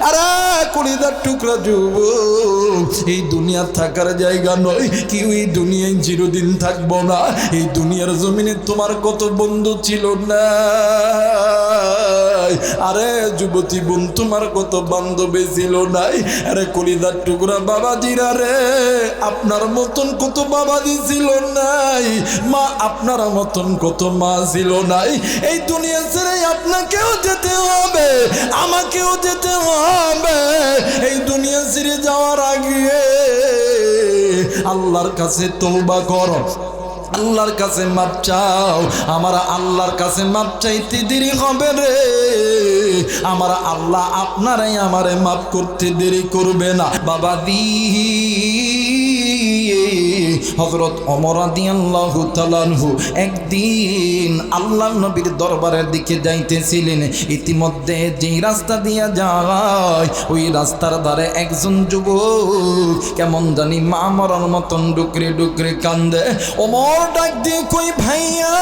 আরে কলিদার টুকরা যুব এই দুনিয়া থাকার জায়গা নয়, কেউ এই দুনিয়ায় চিরদিন থাকব না, এই দুনিয়ার জমিনে তোমার কত বন্ধু ছিল না? আরে যুবতী বোন, তোমার কত বান্ধবী ছিল নাই আরে কলিদার টুকরা বাবাজিরা রে, আপনার মতন কত বাবাজি ছিল নাই মা, আপনার মতন কত মা ছিল নাই এই দুনিয়া ছেড়ে আপনাকেও যেতে হবে, আমাকেও যেতে হবে। এই দুনিয়া ছেড়ে যাওয়ার আগে আল্লাহর কাছে তৌবা করো। আল্লাহর কাছে মাপ চাও। আমার আল্লাহর কাছে মাপ চাইতে দেরি হবে রে। আমার আল্লাহ আপনারাই আমারে মাপ করতে দেরি করবে না। বাবা দি হজরত অমরাদি আল্লাহ তালানহু একদিন আল্লাহ নবীর দরবারের দিকে যাইতেছিলেন। ইতিমধ্যে যেই রাস্তা দিয়া যায়, ওই রাস্তার ধারে একজন যুবক কেমন জানি মা মরার মতন ডুকরে ডুকরে কান্দে। ওমর! ডাক দিয়ে কই, ভাইয়া,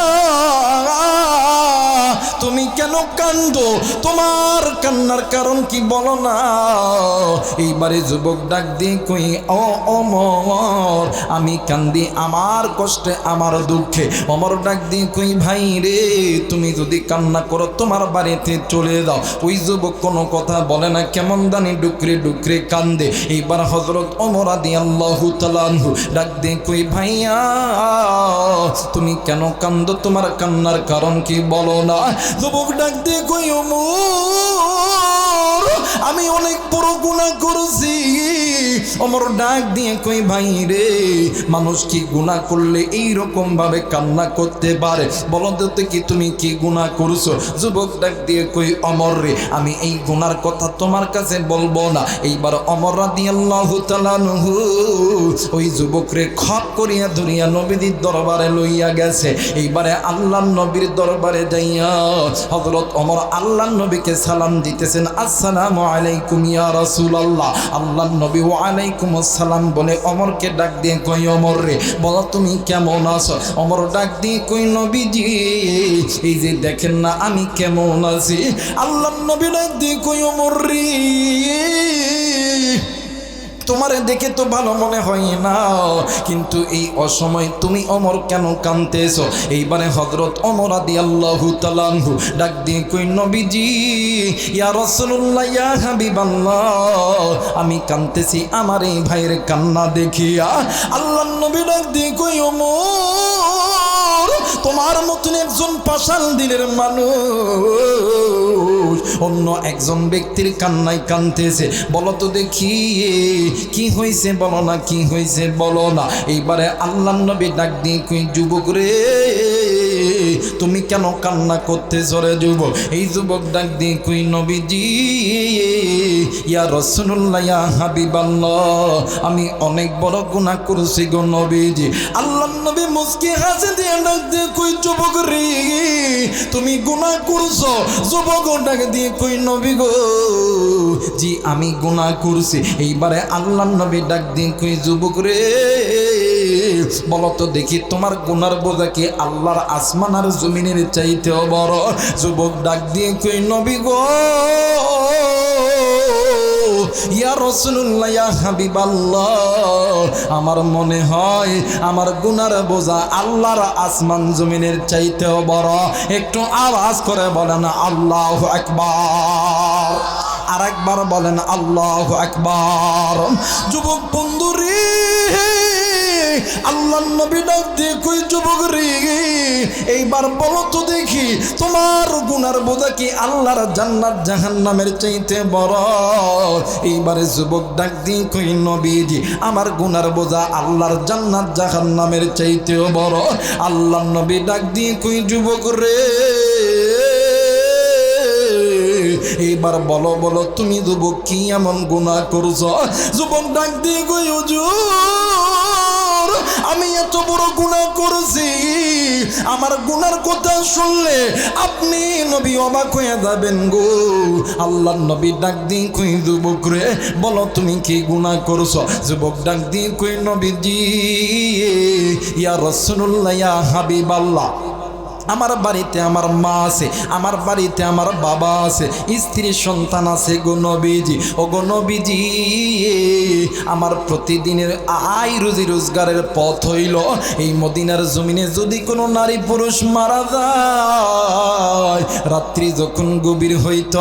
তুমি কেন কান্দ তোমার কান্নার কারণ কি বলো না? এইবারে যুবক ডাক দিয়ে কই অমর, আমি কান্দি আমার কষ্টে, আমার দুঃখে। অমর ডাক দিয়ে কই, ভাই রে, তুমি যদি কান্না করো, তোমার বাড়িতে চলে যাও। ওই যুবক কোনো কথা বলে না, কেমন দানি ডুকরে ডুকরে কান্দে। এইবার হজরত অমর আদি আল্লাহ তালানহু ডাক দিয়ে কই, ভাইয়া তুমি কেন কান্দ তোমার কান্নার কারণ কি বলো না? যুবক ডাক দিয়ে কই আমি অনেক বড় গুণা করছি। অমর ডাক দিয়ে কই ভাই রে, মানুষ কি গুণা করলে এই রকম ভাবে কান্না করতে পারে? বলো কি তুমি কি গুণা করছ? যুবক ডাক দিয়ে কই অমর রে, আমি এই গুণার কথা তোমার কাছে বলব না। এইবার অমর রাদি আল্লাহ তালানহু ওই যুবক রে খপ করিয়া ধরিয়া নবীদের দরবারে লইয়া গেছে। এইবারে আল্লাহ নবীর দরবারে যাইয়া হজরত অমর আল্লাহ নবীকে সালাম দিতেছেন, আসসালামু আলাইকুম ইয়া রাসূলুল্লাহ। আল্লাহ নবী ওয়া আলাইকুম আসসালাম বলে অমরকে ডাক দিয়ে কই অমর রে, বলো তুমি কেমন আছো? অমর ডাক দিয়ে কই নবীজি, এই যে দেখেন না আমি কেমন আছি? আল্লাহ নবী ডাক দিয়ে কই অমর রে তোমারে দেখে তো ভালো মনে হয় না। কিন্তু এই অসময় তুমি অমর কেন কানতেছ এইবারে হজরত অমর আদি আল্লাহ তালানহু ডাক দিয়ে কই, নবীজি, ইয়া রসুল্লাহ ইয়া হাবিবাল্লাহ, আমি কানতেছি আমার এই ভাইয়ের কান্না দেখিয়া। আল্লাহ নবী ডাক দিয়ে কই, অমর, তোমার মতন একজন পাশাল দিনের মানুষ। অন্য একজন ব্যক্তির কান্নায় কানতেছে বলো তো দেখি, কি হয়েছে? বলো না, কি হয়েছে? বলো না। এইবারে আল্লাহ নবী ডাক দিয়ে যুবক রে। তুমি কেন কান্না করতে চলে যুবক? এই যুবক ডাক দিয়ে কই নবীজি? ইয়া রসুল্লাহ ইয়া হাবিবাল্লাহ, আমি অনেক বড় গুনাহ করেছি গো নবীজি। আল্লাহ নবী মুস্কি হাসে দিয়ে ডাক দিয়ে কই যুবক রে? তুমি গুনাহ করছ? যুবক ডাক দিয়ে কই নবী গো? জি, আমি গুনাহ করছি। এইবারে আল্লাহ নবী ডাক দিয়ে কই যুবক রে? বলো তো দেখি তোমার গুনার বোঝা কি আল্লাহর আসমান আর জমিনের চাইতেও বড়। যুবক ডাক দিয়ে কই নবী গো আমার মনে হয় আমার গুনার বোঝা আল্লাহর আসমান জমিনের চাইতেও বড়। একটু আওয়াজ করে বলেন, আল্লাহ একবার আর একবার বলেন, আল্লাহ একবার যুবক বন্ধু রে আল্লাহ নবী ডাক দিয়ে কই, যুবক রে, এইবার বলো তো দেখি, তোমার গুনার বোঝা কি আল্লাহর জান্নাত জাহান্নামের চাইতে বড়? এইবারে যুবক ডাক দিয়ে কই, নবীজি, আমার গুনার বোঝা আল্লাহর জান্নাত জাহান্নামের চাইতেও বড়। আল্লাহ নবী ডাক দিয়ে কই, যুবক রে, এইবার বলো বলো, তুমি যুবক কি এমন গুণা করছ? যুবক ডাক দিয়ে কই, হুজুর আমি এত বড় গুণা করেছি। আমার গুনার কথা শুনলে আপনি নবী অবাক হয়ে যাবেন গো। আল্লাহ নবী ডাক দিয়ে কুই, যুবক রে, বলো তুমি কি গুণা করছ? যুবক ডাক দিয়ে নবী নবীজি, ইয়া রসুল্লাহ ইয়া হাবিব আল্লাহ আমার বাড়িতে আমার মা আছে, আমার বাড়িতে আমার বাবা আছে, স্ত্রী সন্তান আছে গো নবীজি। ও গো নবীজি, আমার প্রতিদিনের আয় রুজি রোজগারের পথ হইল, এই মদিনার জমিনে যদি কোনো নারী পুরুষ মারা যায়, রাত্রি যখন গভীর হইত,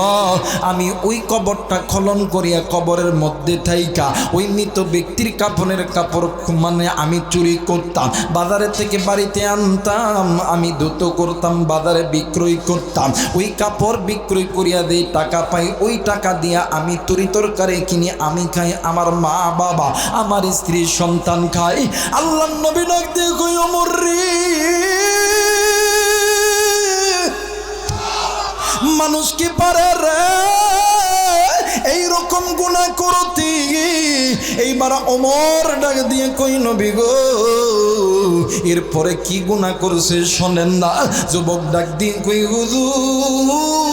আমি ওই কবরটা খলন করিয়া কবরের মধ্যে থাইকা, ওই মৃত ব্যক্তির কাপড়ের কাপড় মানে আমি চুরি করতাম, বাজারে থেকে বাড়িতে আনতাম, আমি দ্রুত করতাম, বাজারে বিক্রয় করতাম। ওই কাপড় বিক্রয় করিয়া দিয়ে টাকা পাই, ওই টাকা দিয়া আমি তরি তরকারি কিনে, আমি খাই আমার মা বাবা, আমার স্ত্রী সন্তান খাই আল্লাহ নবী ডাক দিয়ে কই অমর রে। মানুষ কি পারে রে? এইরকম গুণা করতি। এইবার অমর ডাক দিয়ে কই নবী গো? এরপরে কি গুণা করছে শোনেন না? যুবক ডাক দিয়ে কই, হুজুর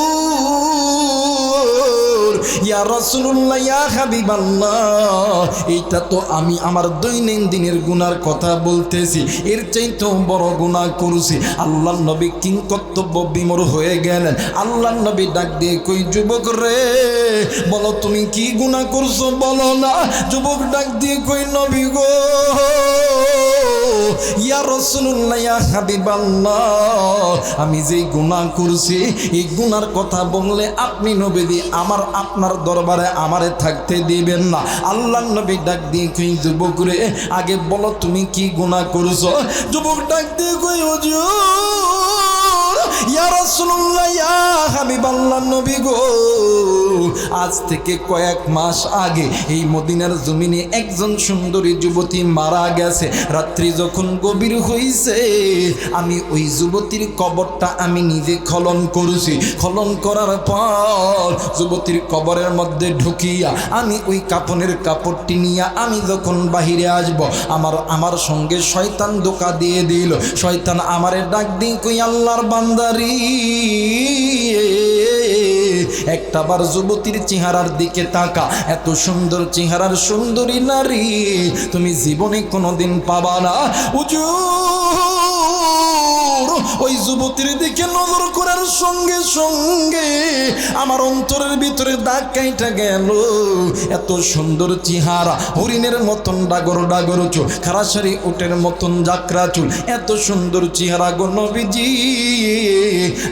ইয়া রাসূলুল্লাহ, ইয়া হাবিবাল্লাহ। এইটা তো আমি আমার দৈনন্দিনের গুনার কথা বলতেছি। এর চাইতেও বড় গুণা করছি। আল্লাহ নবী কিং কর্তব্য বিমর হয়ে গেলেন। আল্লাহ নবী ডাক দিয়ে কই, যুবক রে, বলো তুমি কি গুণা করছ? বলো না। যুবক ডাক দিয়ে কই, নবী গো রাসূলুল্লাহ হাবিবাল্লাহ, আমি যে গুনাহ করছি, এই গুনার কথা বললে আপনি নবীদি আমার, আপনার দরবারে আমারে থাকতে দিবেন না। আল্লাহ নবী ডাক দিয়ে কই যুবক রে আগে বলো তুমি কি গুনাহ করছ? যুবক ডাক দিয়ে কই, হুজুর, ইয়া রাসূলুল্লাহ, ইয়া হাবিবাল্লাহ নবী গো। আজ থেকে কয়েক মাস আগে এই মদিনার জমিনে একজন সুন্দরী যুবতী মারা গেছে। রাত্রি যখন গভীর হইছে, আমি ওই যুবতীর কবরটা আমি নিজে খলন করেছি। খলন করার পর যুবতীর কবরের মধ্যে ঢুকিয়া আমি ওই কাপনের কাপড়টি নিয়ে আমি যখন বাহিরে আসব, আমার আমার সঙ্গে শয়তান ধোকা দিয়ে দিল। শয়তান আমারে ডাক দিই কই, আল্লাহর বান্দারি একটাবার যুবতীর চেহারার দিকে তাকা। এত সুন্দর চেহারার সুন্দরী নারী তুমি জীবনে কোনোদিন পাবা না। উজু ওই যুবতীর দিকে নজর করার সঙ্গে সঙ্গে আমার অন্তরের ভিতরে দাগ কাইটা গেল। এত সুন্দর চেহারা, হরিণের মতন ডাগর ডাগর চুল খারাসারি উটের মতন যাত্রা চুল, এত সুন্দর চেহারা গো নবীজি।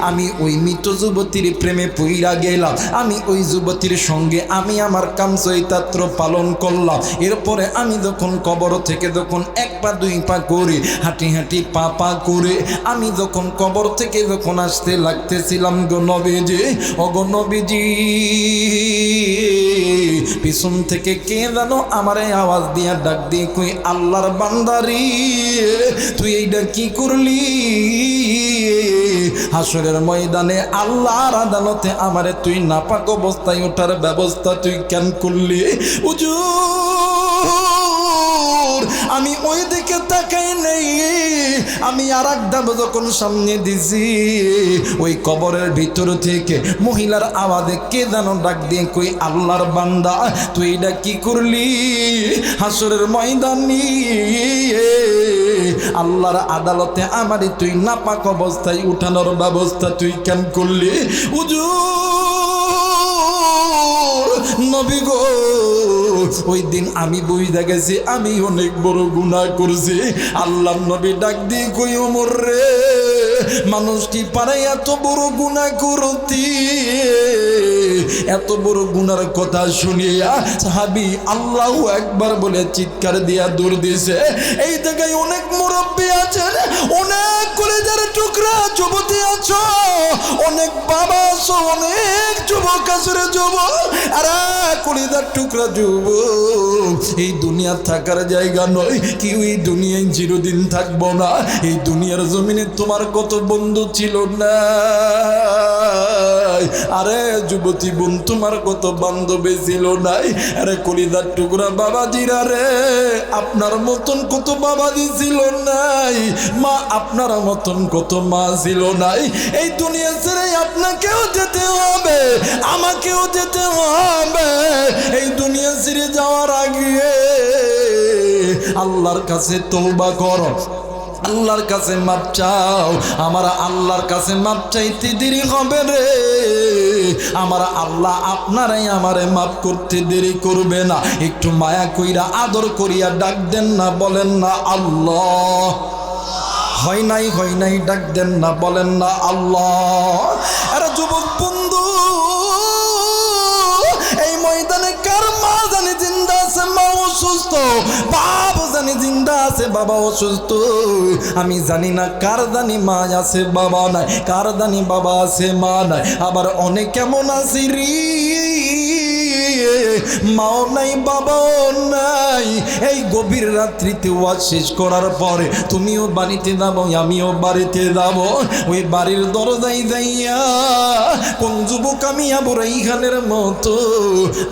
আমি ওই মৃত যুবতীর প্রেমে পইরা গেলাম, আমি ওই যুবতীর সঙ্গে আমি আমার কাম চৈতাত্র পালন করলাম। এরপরে আমি যখন কবর থেকে যখন এক পা দুই পা করে হাঁটি হাঁটি পা পা করে আমি যখন কবর থেকে যখন আসতে লাগতেছিলাম গো নবীজি ও গো নবীজি, পিছন থেকে কে জানো আমারে আওয়াজ দিয়া ডাক দিয়ে কই আল্লাহর বান্দারি, তুই এইটা কি করলি? হাসরের ময়দানে আল্লাহর আদালতে আমারে তুই নাপাক অবস্থায় ওঠার ব্যবস্থা তুই কেন করলি? উজুর আমি ওই দিকে তাকাই নেই। আমি আর এক ধাপ যখন সামনে দিছি, ওই কবরের ভিতর থেকে মহিলার আওয়াজে কে যেন ডাক দিয়ে কই আল্লাহর বান্দা, তুই এটা কি করলি? হাসরের ময়দানি? আল্লাহর আদালতে আমারে তুই নাপাক অবস্থায় উঠানোর ব্যবস্থা তুই কেন করলি? উজু নবী গো ওই দিন আমি বইদা গেছি, আমি অনেক বড় গুনাহ করছি। আল্লাহ নবী ডাক দিয়ে কই, ওমর রে মানুষ কি পারে এত বড় গুনাহ করতি। এত বড় গুনার কথা শুনিয়া সাহাবি আল্লাহ একবার বলে চিৎকার দিয়া দূর দিছে এই জায়গায় অনেক মুরব্বী আছেন, অনেক কলেজের টুকরা, যুবতী আছো, অনেক বাবা আছো, অনেক যুবক আছে রে যুবক। আরে কলিদার টুকরা এই দুনিয়া থাকার জায়গা নয়। কি এই দুনিয়ায় চিরদিন থাকব না। এই দুনিয়ার জমিনে তোমার কত বন্ধু ছিল না? আরে যুবতী বোন, তোমার কত বান্ধবী ছিল নাই আরে কলিদার টুকরা বাবাজিরা রে, আপনার মতন কত বাবাজি ছিল নাই মা, আপনার মতন কত মা ছিল নাই এই দুনিয়া ছেড়ে আপনাকেও যেতে হবে, আমাকেও যেতে হবে। এই দুনিয়া ছেড়ে যাওয়ার আগে আল্লাহর কাছে তৌবা করো। আল্লাহর কাছে মাপ চাও। আমার আল্লাহর কাছে মাপ চাইতে দেরি হবে রে। আমার আল্লাহ আপনারাই আমারে মাপ করতে দেরি করবে না। একটু মায়া কইরা আদর করিয়া ডাক দেন না, বলেন না আল্লাহ। হয় নাই হয় নাই, ডাক দেন না, বলেন না আল্লাহ। বাবা জানি জিন্দা আছে, বাবা অসুস্থ। আমি জানি না কার জানি মা আছে, বাবা নাই। কার জানি বাবা আছে, মা নাই। আবার অনেক কেমন আছে রে? মাও নাই, বাবাও নাই। এই গভীর রাত্রিতে ওয়াজ শেষ করার পরে তুমিও বাড়িতে যাব, আমিও বাড়িতে যাব। ওই বাড়ির দরজায় যাইয়া কোন যুবক আমি আবর এইখানের মতো।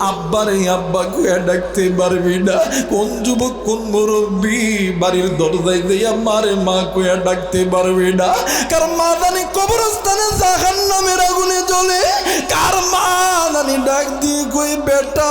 আব্বারে, আব্বা কুয়া ডাকতে পারবি না। কোন যুবক, কোন মুরব্বী বাড়ির দরজায় যাইয়া মারে, মা কুয়া ডাকতে পারবি না। কার মা জানি কবরস্থানে জাহান নামের আগুনে জ্বলে, কার মা জানি ডাক দিয়ে কই বেটা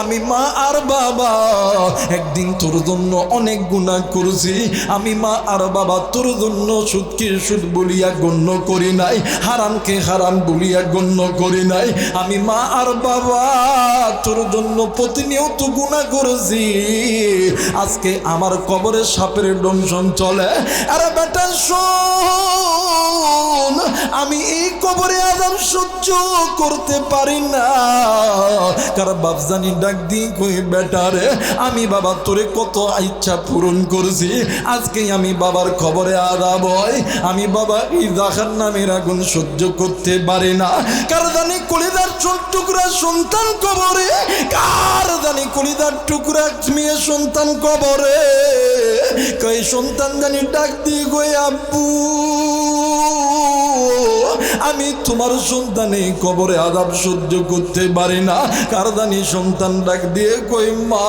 আমি মা আর বাবা। একদিন তোর জন্য অনেক গুণা করছি। আমি মা আর বাবা তোর জন্য সুদকে সুদ বলিয়া গণ্য করি নাই, হারামকে হারাম বলিয়া গণ্য করি নাই। আমি মা আর বাবা তোর জন্য প্রতিনিয়ত গুণা করেছি। আজকে আমার কবরে সাপের ডংশন চলে। আরে বেটা, শোন, আমি এই কবরে আজাম সহ্য করতে পারি না। কার কারণ বাপজানি ডাক দিয়ে কই বেটারে আমি বাবা, তোরে কত ইচ্ছা পূরণ করছি। আজকে আমি বাবার খবরে আদাব হয়। আমি বাবা, এই দেখার নামের আগুন সহ্য করতে পারি না। কার জানি কলিদার টুকরা সন্তান কবরে? কার জানি কলিদার টুকরা মেয়ে সন্তান কবরে? কই সন্তান জানি ডাক দিয়ে কই আব্বু। আমি তোমার সন্তানে কবরে আদাব সহ্য করতে পারি না। কারদানি সন্তান ডাক দিয়ে কই মা,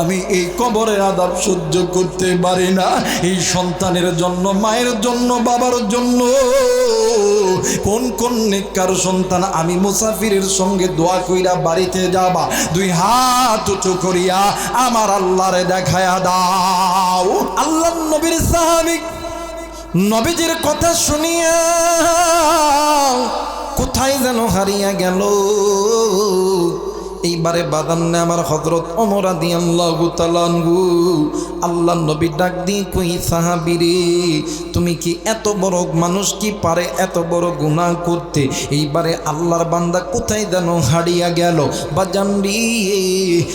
আমি এই কবরে আদাব সহ্য করতে পারি না। এই সন্তানের জন্য, মায়ের জন্য, বাবার জন্য কোন কোন নেককার সন্তান আমি মুসাফিরের সঙ্গে দোয়া কইরা বাড়িতে যাবা? দুই হাত উঁচু করিয়া আমার আল্লাহরে দেখায়া দাও। আল্লাহ নবীর সাহাবিক নবীজির কথা শুনিয়া কোথায় যেন হারিয়া গেল? এইবারে বাদান্নে আমার হজরত অমরা দিয়াল্লাহু তালানগু আল্লাহ নবী ডাক দিয়ে কই সাহাবিরে তুমি কি এত বড় মানুষ কি পারে এত বড় গুনাহ করতে? এইবারে আল্লাহর বান্দা কোথায় যেন হারিয়া গেল? বা জানবি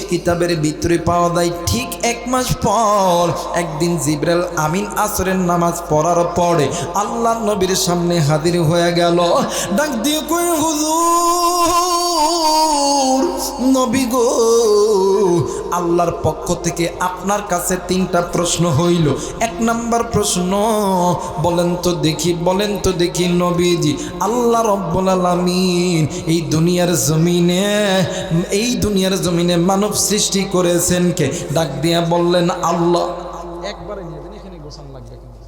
কিতাবের ভিতরে পাওয়া যায় ঠিক এক মাস পর একদিন জিব্রাইল আমিন আসরের নামাজ পড়ার পরে আল্লাহ নবীর সামনে হাজির হয়ে গেল। ডাক দিয়ে কই, হুজুর নবী গো, আল্লাহর পক্ষ থেকে আপনার কাছে তিনটা প্রশ্ন হইল। এক নাম্বার প্রশ্ন, বলেন তো দেখি, বলেন তো দেখি নবীজি, আল্লাহ রব্বুল আলামিন এই দুনিয়ার জমিনে, এই দুনিয়ার জমিনে মানব সৃষ্টি করেছেন কে? ডাক দিয়া বললেন, আল্লাহ। একবারে নিয়ে যান, এখানে গোছান লাগবে কিন্তু।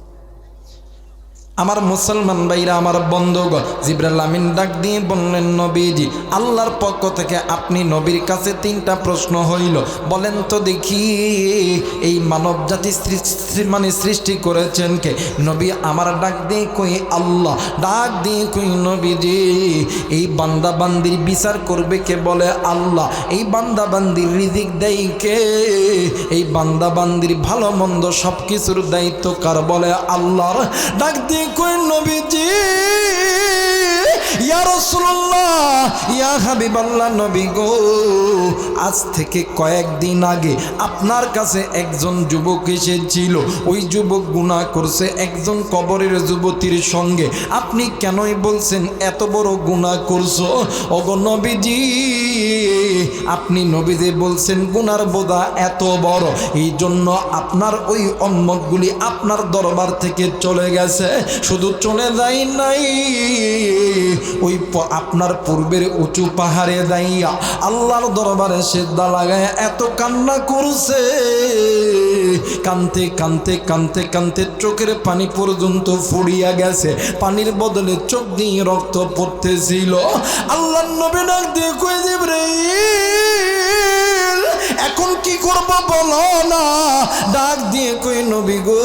আমার মুসলমান ভাইরা, আমার বন্ধুগণ জিব্রাল আমিন ডাক দিয়ে বললেন, নবীজি, আল্লাহর পক্ষ থেকে আপনি নবীর কাছে তিনটা প্রশ্ন হইল। বলেন তো দেখি, এই মানব জাতি মানে সৃষ্টি করেছেন কে? নবী আমার ডাক দিয়ে কই, আল্লাহ ডাক দিয়ে কই, নবীজি, এই বান্দা বান্দির বিচার করবে কে বলে, আল্লাহ। এই বান্দা বান্দির রিজিক দেয় কে? এই বান্দাবান্দির ভালো মন্দ সব কিছুর দায়িত্ব কার বলে, আল্লাহর ডাক দিয়ে কই নবীজি। ইয়া রাসূলুল্লাহ, ইয়া হাবিবাল্লাহ নবী গো, আজ থেকে কয়েকদিন আগে আপনার কাছে একজন যুবক এসেছিল। ওই যুবক গুনাহ করছে, একজন কবরের যুবতীর সঙ্গে। আপনি কেনই বলছেন এত বড় গুনাহ করছ? ওগো নবীজি, আপনি নবীজি বলছেন গুনার বোধা এত বড়। এই জন্য আপনার ওই অম্মকগুলি আপনার দরবার থেকে চলে গেছে। শুধু চলে যায় নাই। ওই আপনার পূর্বের উঁচু পাহাড়ে দাঁড়িয়া আল্লাহর দরবারে সেদ্ধা লাগায় এত কান্না করছে। কানতে কানতে কানতে কানতে চোখের পানি পর্যন্ত ফুড়িয়া গেছে। পানির বদলে চোখ দিয়ে রক্ত পড়তেছিল। আল্লাহ নবী ডাক দিয়ে কয়ে দেব রে। এখন কি করব বলো না? ডাক দিয়ে কই নবী গো?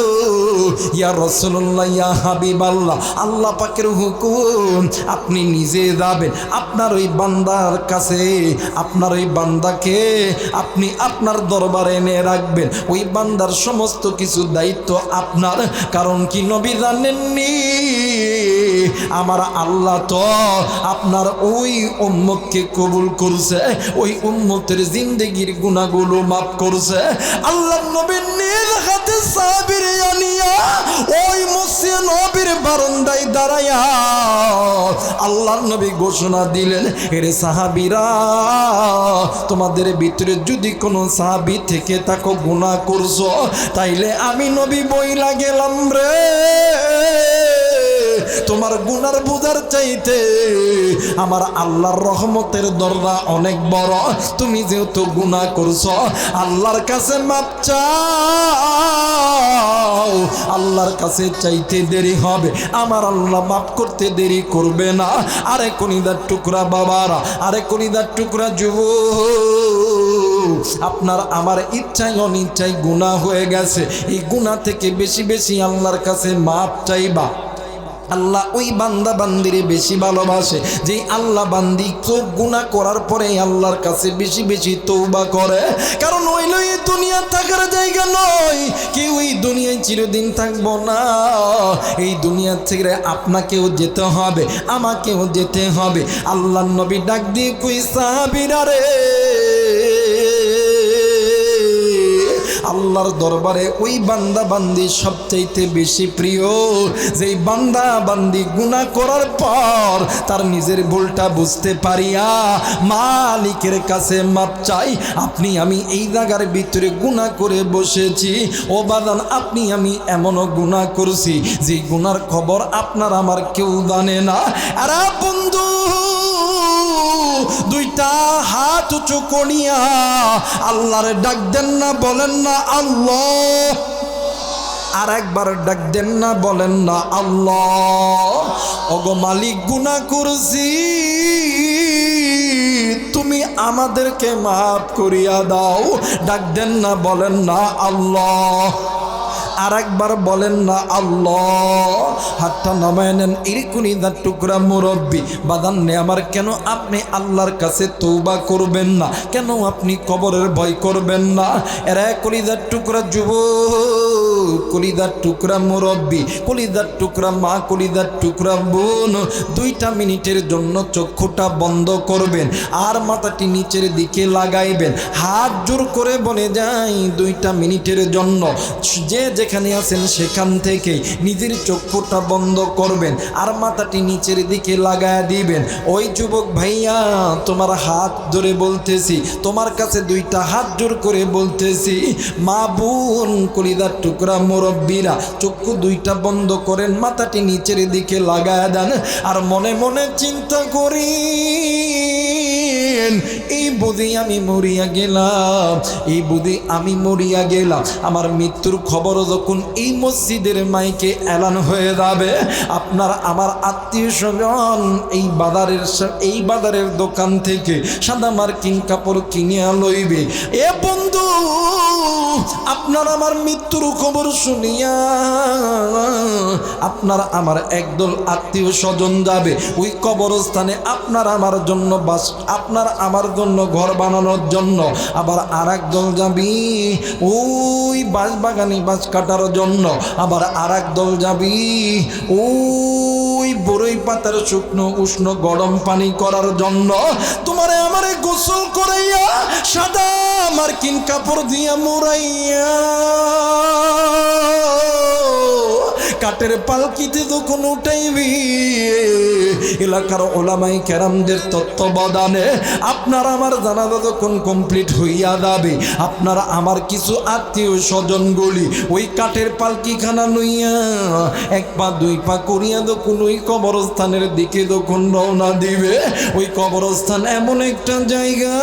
ইয়া রসুল্লাহ ইয়া হাবিব আল্লাহ আল্লাহ পাকের হুকুম, আপনি নিজে যাবেন। আপনার ওই বান্দার কাছে, আপনার ওই বান্দাকে আপনি আপনার দরবারে এনে রাখবেন। ওই বান্দার সমস্ত কিছু দায়িত্ব আপনার। কারণ কি নবী জানেননি? আমার আল্লাহ তো আপনার ওই উম্মতকে কবুল করছে। ওই উম্মতের জিন্দগির গুণাগুলো মাফ করছে। আল্লাহ নবীর নিজ হাতে সাবির আনিয়া ওই মুসিয়া নবীর বারান্দায় দাঁড়াইয়া আল্লাহর নবী ঘোষণা দিলেন, এরে সাহাবিরা, তোমাদের ভিতরে যদি কোনো সাহাবি থেকে তাকে গুণা করছ, তাইলে আমি নবী বইলা গেলাম রে। তোমার গুনার বুঝার চাইতে আমার আল্লাহর রহমতের দরজা অনেক বড়। তুমি যেহেতু গুনাহ করছ, আল্লাহর কাছে মাপ চাও। আল্লাহর কাছে চাইতে দেরি হবে, আমার আল্লাহ মাপ করতে দেরি করবে না। আরে কনিদার টুকরা বাবারা, আরে কনিদার টুকরা যুব আপনার আমার ইচ্ছাই অনিচ্ছাই গুণা হয়ে গেছে। এই গুণা থেকে বেশি বেশি আল্লাহর কাছে মাপ চাইবা। আল্লাহ ওই বান্দা বান্দিরে বেশি ভালোবাসে যে আল্লাহ বান্দি চোখ গুণা করার পরে আল্লাহর কাছে বেশি বেশি তৌবা করে। কারণ ওইল এই দুনিয়া থাকার জায়গা নয়, কেউ এই দুনিয়ায় চিরদিন থাকব না। এই দুনিয়া থেকে আপনাকেও যেতে হবে, আমাকেও যেতে হবে। আল্লাহ নবী ডাক দিয়ে কই সাহাবিরা রে? আল্লাহর দরবারে ওই বান্দা বান্দি সবচাইতে বেশি প্রিয়। যেই বান্দা বান্দি গুণা করার পর তার নিজের ভুলটা বুঝতে পারিয়া মালিকের কাছে মাপ চাই, আপনি আমি এই জায়গার ভিতরে গুণা করে বসেছি। ও বাদান, আপনি আমি এমনও গুণা করছি, যে গুনার খবর আপনার আমার কেউ জানে না। আর বন্ধু! দুইটা হাত উঁচু করিয়া আল্লাহর ডাক দেন না, বলেন না আল্লাহ। আর একবার ডাক দেন না, বলেন না আল্লাহ। ওগো মালিক গুণা করছি। তুমি আমাদেরকে মাফ করিয়া দাও। ডাক দেন না, বলেন না আল্লাহ। আর একবার বলেন না, আল্লাহ। হাতটা নামায় নেন এরকুনি দার টুকরা মুরব্বী। বাদান নে, আমার কেন আপনি আল্লাহর কাছে তৌবা করবেন না? কেন আপনি কবরের ভয় করবেন না? এরা কলিদার টুকরা যুব কলিদার টুকরা মুরব্বী, কলিদার টুকরা মা, কলিদার টুকরা বোন, দুইটা মিনিটের জন্য চক্ষুটা বন্ধ করবেন আর মাথাটি নিচের দিকে লাগাইবেন। হাত জোর করে বলে যাই দুইটা মিনিটের জন্য। যে যেখানে আছেন সেখান থেকে নিজের চক্ষুটা বন্ধ করবেন আর মাথাটি নিচের দিকে লাগায় দিবেন। ওই যুবক ভাইয়া, তোমার হাত ধরে বলতেছি, তোমার কাছে দুইটা হাত জোর করে বলতেছি, মা বোন, কলিদার টুকরা মুরব্বীরা চক্ষু দুইটা বন্ধ করেন, মাথাটি নিচের দিকে লাগায় দেন, আর মনে মনে চিন্তা করি এই বুধি আমি মরিয়া গেলাম, এই বুধি আমি মরিয়া গেলাম, আমার মৃত্যুর খবর যখন এই মসজিদের মাইকে এলান হয়ে যাবে, আপনার আমার আত্মীয় স্বজন এই বাজারের এই বাজারের দোকান থেকে সাদা মার্কিন কাপড় কিনিয়া লইবে। এ বন্ধু আপনার আমার মৃত্যুর খবর শুনিয়া আপনার আমার একদল আত্মীয় স্বজন যাবে। ওই কবরস্থানে আপনার আমার জন্য বাস, আপনার আমার জন্য ঘর বানানোর জন্য। আবার আর দল যাবি ওই বাঁশ বাগানি বাঁশ কাটার জন্য। আবার আর দল যাবি ওই বড়ই পাতার শুকনো উষ্ণ গরম পানি করার জন্য তোমারে আমারে গোসল করাইয়া সাদা মার্কিন কাপড় দিয়া মুড়াইয়া কাটের পালকিতে তখন উঠাইবি, এলাকার ওলামাই ক্যারামদের তত্ত্বাবধানে আপনার আমার জানাজা যখন কমপ্লিট হইয়া যাবে, আপনার আমার কিছু আত্মীয় স্বজনগুলি ওই কাঠের পালকিখানা লইয়া এক পা, দুই পা করিয়া যখন ওই কবরস্থানের দিকে যখন রওনা দিবে, ওই কবরস্থান এমন একটা জায়গা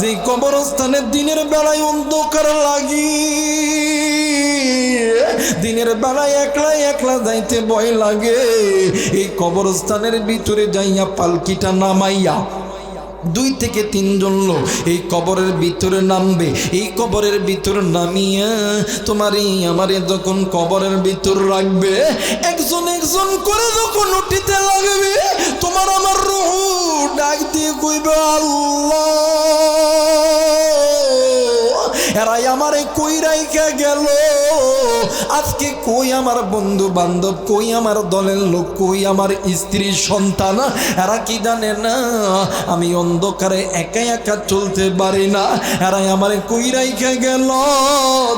যে কবরস্থানের দিনের বেলায় অন্ধকার লাগি। দিনের বেলায় একলা একলা যাইতে ভয় লাগে। এই কবরস্থানের ভিতরে যাইয়া পালকিটা নামাইয়া দুই থেকে তিনজন লোক এই কবরের ভিতরে নামবে। এই কবরের ভিতরে নামিয়া তোমার এই আমারে যখন কবরের ভিতর রাখবে, একজন একজন করে যখন উঠিতে লাগবে, তোমার আমার রুহ ডাক দিয়ে কইবে আল্লাহ। এরাই আমারে কই রাইখা গেল? আজকে কই আমার বন্ধু বান্ধব কই আমার দলের লোক, কই আমার স্ত্রী, সন্তান? এরা কি জানে না? আমি অন্ধকারে একা একা চলতে পারি না। এরাই আমার কই রাইখা গেল?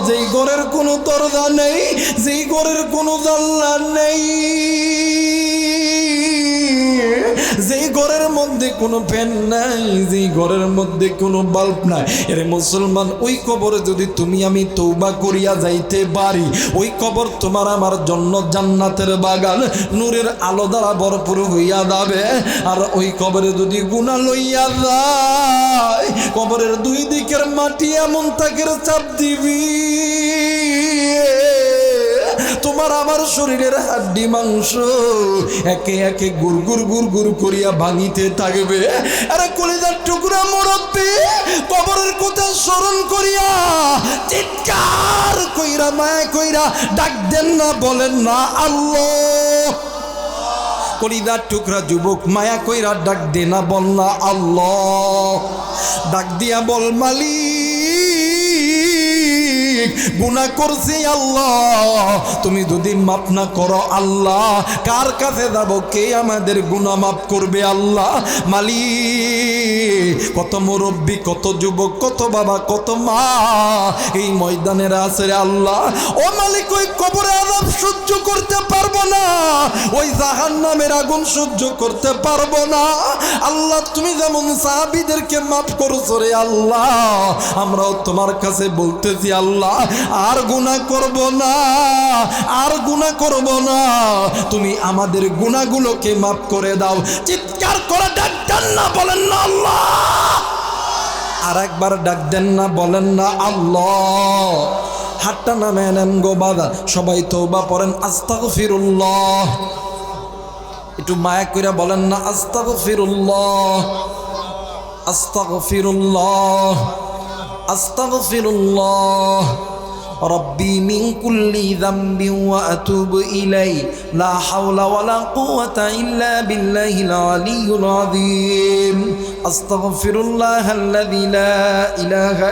যেই ঘরের কোনো দরজা নেই, যেই ঘরের কোনো জানলা নেই। যেই ঘরের মধ্যে কোনো ফ্যান নাই যেই ঘরের মধ্যে কোনো বাল্ব নাই। এর মুসলমান, ওই কবরে যদি তুমি আমি তৌবা করিয়া যাইতে পারি, ওই কবর তোমার আমার জন্য জান্নাতের বাগান, নূরের আলো দ্বারা ভরপুর হইয়া যাবে। আর ওই কবরে যদি গুণা লইয়া যায়, কবরের দুই দিকের মাটি এমন তাকের চাপ দিবি। তোমার আমার শরীরের হাড্ডি মাংস একে একে গুর গুর করিয়া ভাঙিতে থাকবে। আরে কলিজার টুকরা মরতে কবরের কথা স্মরণ করিয়া চিৎকার কইরা, মায়া কইরা ডাক দেন না, বলেন না, আল্লাহ। কলিদার টুকরা যুবক মায়া কইরা ডাক দে না, বল না, আল্লাহ। ডাক দিয়া, বল মালিক। গুনাহ করছি আল্লাহ। তুমি যদি মাফ না করো আল্লাহ, কার কাছে যাব? কে আমাদের গুনাহ মাফ করবে আল্লাহ? মালিক, কত মুরব্বী, কত যুবক, কত বাবা, কত মা এই ময়দানের আছে আল্লাহ। ও মালিক, ওই কবরে আজাব সহ্য করতে পারব না, ওই জাহান নামের আগুন সহ্য করতে পারব না। আল্লাহ, তুমি যেমন সাহাবিদেরকে মাফ করছ রে আল্লাহ, আমরাও তোমার কাছে বলতেছি আল্লাহ আর গুনাহ করব না, আর গুনাহ করব না। তুমি আমাদের গুনাহগুলোকে মাফ করে দাও। চিৎকার করে ডাক দেন না, বলেন না আল্লাহ। আর একবার ডাক দেন না, বলেন না আল্লাহ। হাতটা নামে নেন গো বাদা সবাই তৌবা পড়েন আস্তাগ ফিরুল্লাহ একটু মায়া কইরা বলেন না আস্তাগ ফিরুল্লাহ আস্তাগ ফিরুল্লাহ আস্তাগ ফিরুল্লাহ রব্বি মিন কুল্লি যামবি ওয়া আতুবু ইলাই, লা হাওলা ওয়ালা কুওয়াতা ইল্লা বিল্লাহিল আলিয়্যিল আযীম। আস্তাগফিরুল্লাহাল লাযী লা ইলাহা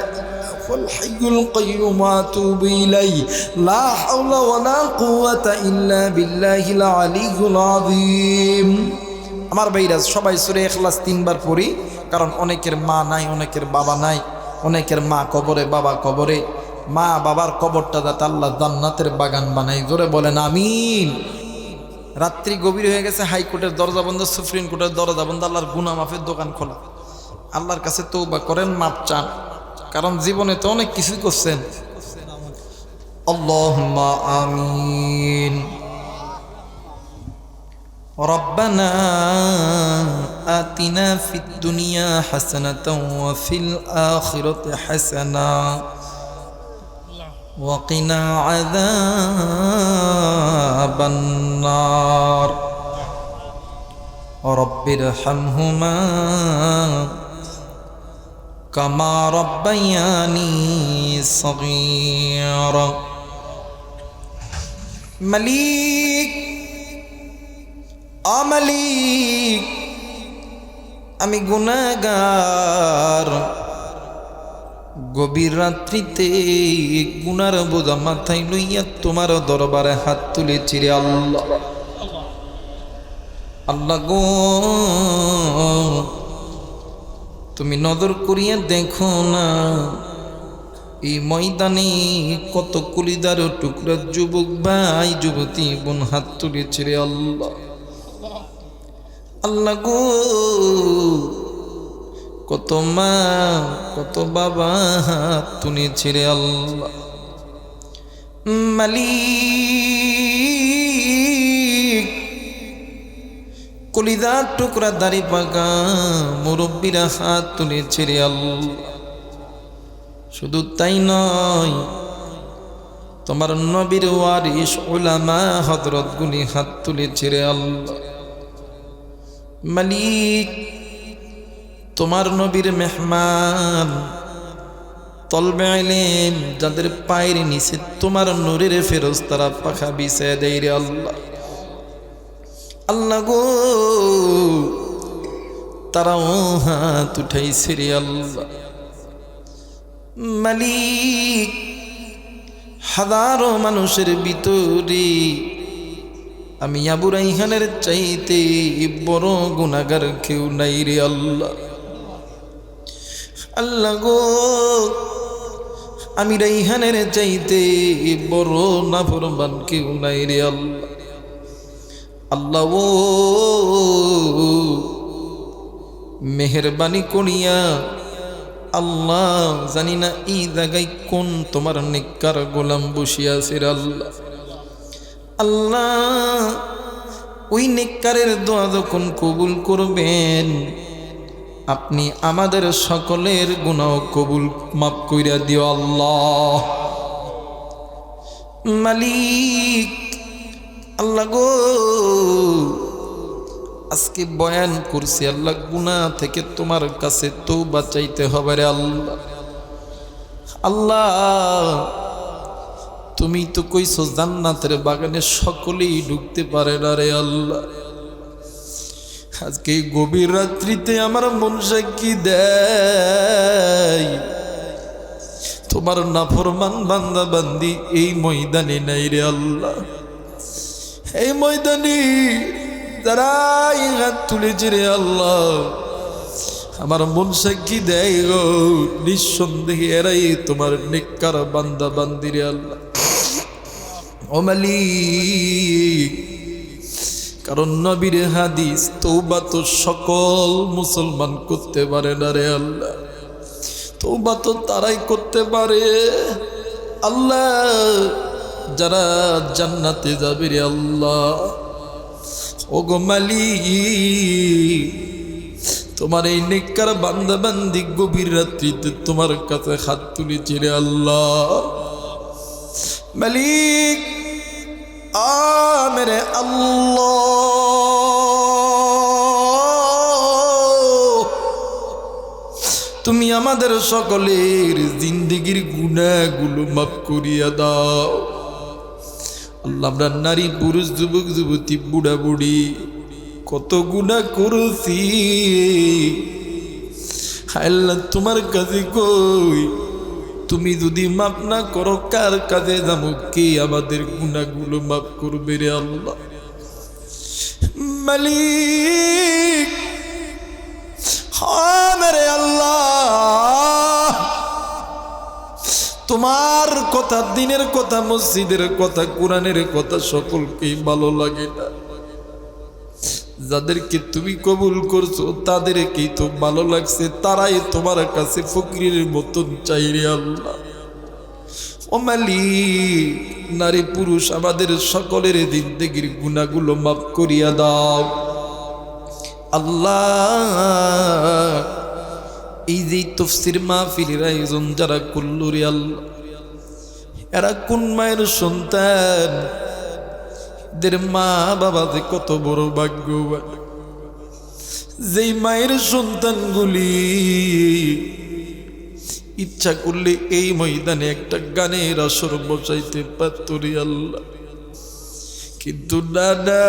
والحي القيوم أتوب إليه لا حول ولا قوة إلا بالله العلي العظيم আমার ভাইরা, সবাই সুরে এখলাস তিনবার পড়ি, কারণ অনেকের মা নাই, অনেকের বাবা নাই, অনেকের মা কবরে, বাবা কবরে। মা বাবার কবরটা যাতে আল্লাহ জান্নাতের বাগান বানাই জোরে বলেন আমিন রাত্রি গভীর হয়ে গেছে হাইকোর্টের দরজা বন্ধ সুপ্রিম কোর্টের দরজা বন্ধ আল্লাহর গুনা মাফের দোকান খোলা আল্লাহর কাছে তৌবা করেন মাপ চান কারণ জীবনে তো অনেক কিছু করছেন আল্লাহুম্মা আমিন ربنا آتنا في الدنيا حسنة وفي الآخرة حسنة وقنا عذاب النار رب ارحمهما كما ربياني صغيرا مليك অমালিক আমি গুনাগার গভীর রাত্রিতে গুনার বোঝা মাথায় লইয়া তোমার দরবারে হাত তুলে চিরে আল্লাহ। আল্লাহ গো, তুমি নজর করিয়া দেখো না, এই ময়দানে কত কুলিদার টুকরা যুবক ভাই, যুবতী বোন হাত তুলে ছিঁড়ে আল্লাহ। আল্লাহ গো কত মা, কত বাবা, হাত তুলে ছিঁড়ে আল্লাহ। মালিক, কলিদার টুকরা দাড়ি পাকা, মুরব্বীরা হাত তুলে ছেড়ে আল্লাহ। শুধু তাই নয়, তোমার নবীর ওয়ারিস ওলামা হজরত গুলি হাত তুলে ছেড়ে আল্লাহ। মালিক তোমার নবীর মেহমান। তলবে আইলেন যাদের পায়ের নিচে তোমার নূরের ফেরজ, তারা পাখা বিছায় দেয় রে আল্লাহ। আল্লাহ গো, তারাও হাত উঠাইছে রে আল্লাহ। মালিক, হাজারো মানুষের ভিতরে আমি আবু রাইহানের চাইতে বড় গুণাগার কেউ নাই রে আল্লাহ। আল্লাহ গো, আমি রাইহানের চাইতে বড় নাফরমান কেউ নাই রে আল্লাহ। আল্লাহ মেহরবানি করিয়া, আল্লাহ জানি না এই জায়গায় কোন তোমার নিকার গোলাম বসিয়াছে আল্লাহ। আল্লাহ, ওই নেককারের দোয়া যখন কবুল করবেন আপনি আমাদের সকলের গুণাও কবুল মাফ কইরা দিও আল্লাহ। মালিক, আল্লাহ গো, আজকে বয়ান করছি, আল্লাহ গুণা থেকে তোমার কাছে তো বাঁচাইতে হবে রে আল্লাহ। আল্লাহ, তুমি তো কইছো জান্নাতের বাগানে সকলেই ঢুকতে পারে না রে আল্লাহ। আজকে গভীর রাত্রিতে আমার মন সাক্ষী দেয়। তোমার নাফরমান বান্দা বান্দি এই ময়দানে নাই রে আল্লাহ। এই ময়দানে এই হাত তুলেছে রে আল্লাহ, আমার মন সাক্ষী দেয় গো। নিঃসন্দেহে এরাই তোমার নিকার বান্দা বান্দি রে আল্লাহ। ও মালিক কারণ নবীর হাদিস তৌবা তো সকল মুসলমান করতে পারে না রে আল্লাহ। তৌবা তো তারাই করতে পারে। আল্লাহ, যারা জান্নাতে যাবে রে আল্লাহ। ও গো মালিক, তোমার এই নিকার বান্দা বান্দি গভীর রাত্রিতে তোমার কাছে হাত তুলেছি রে আল্লাহ। মালিক তুমি আমাদের সকলের জিন্দগির গুণাগুলো মাফ করিয়া দাও। আল্লাহ, আমরা নারী, পুরুষ, যুবক, যুবতী, বুড়া, বুড়ি, কত গুণা করছি। আল্লাহ, তোমার কাছে কই তুমি যদি মাপ না করো, কার কাজে যাব? কে আমাদের গুণাগুলো মাফ করবে রে আল্লাহ? মালিক হ্যাঁ মেরে আল্লাহ। তোমার কথা, দিনের কথা, মসজিদের কথা, কোরআনের কথা সকলকেই ভালো লাগে না। যাদেরকে তুমি কবুল করছ, তাদেরকেই তো ভালো লাগছে, তারাই তোমার কাছে ফকিরের মতন চাইরে আল্লাহ। ও মালিক, নারী পুরুষ, আমাদের সকলের জিন্দগির গুণাগুলো মাফ করিয়া দাও। আল্লাহ, এই যে তফসির মাহফিলের আয়োজন যারা করল রে আল্লাহ, এরা কোন মায়ের সন্তান? এদের মা বাবা যে কত বড় ভাগ্যবান যেই মায়ের সন্তানগুলি ইচ্ছা করলে এই ময়দানে একটা গানের আসর বসাইতে পারত রে আল্লাহ। কিন্তু দাদা